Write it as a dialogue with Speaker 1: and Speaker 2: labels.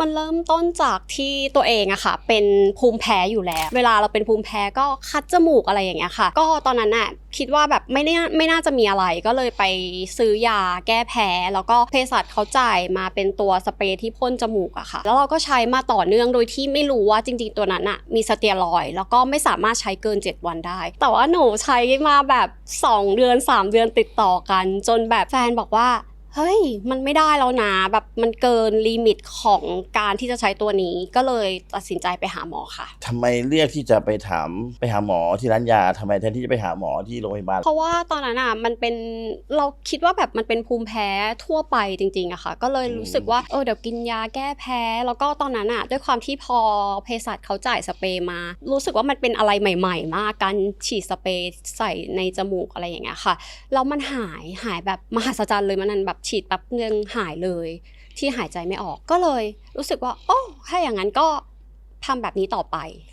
Speaker 1: มันเริ่มต้นจากที่ตัวเองอะค่ะ เป็นภูมิแพ้อยู่แล้ว เวลาเราเป็นภูมิแพ้ก็คัดจมูกอะไรอย่างเงี้ยค่ะ ก็ตอนนั้นอะคิดว่าแบบไม่น่าไม่น่าจะมีอะไรก็เลยไปซื้อยาแก้แพ้ แล้วก็เภสัชเขาจ่ายมาเป็นตัวสเปรย์ที่พ่นจมูกอะค่ะ แล้วเราก็ใช้มาต่อเนื่องโดยที่ไม่รู้ว่าจริง ๆตัวนั้นอะมีสเตียรอยด์แล้วก็ไม่สามารถใช้เกิน 7 วันได้ แต่ว่าหนูใช้มาแบบ 2 เดือน 3 เดือนติดต่อกัน จนแบบแฟนบอกว่า เฮ้ย มันไม่ได้แล้วนะ แบบมันเกินลิมิตของการที่จะใช้ตัวนี้ ก็เลยตัดสินใจไปหาหมอค่ะ
Speaker 2: ทำไมเลือกที่จะไปถามไปหาหมอที่ร้านยาทำไมแทนที่จะไปหาหมอที่โรงพยาบาล
Speaker 1: เพราะว่าตอนนั้นอะมันเป็นเราคิดว่าแบบมันเป็นภูมิแพ้ทั่วไปจริงๆอะค่ะ ก็เลยรู้สึกว่าเออเดี๋ยวกินยาแก้แพ้ แล้วก็ตอนนั้นอะด้วยความที่พอเภสัชเขาจ่ายสเปรย์มา รู้สึกว่ามันเป็นอะไรใหม่ ๆ มากการฉีดสเปรย์ใส่ในจมูกอะไรอย่างเงี้ยค่ะแล้วมันหายหายแบบมหัศจรรย์เลยมันนั้นแบบฉีดแป๊บนึงหายเลยที่หายใจไม่ออกก็เลยรู้สึกว่าโอ้ถ้าอย่างนั้นก็ทำแบบนี้ต่อไป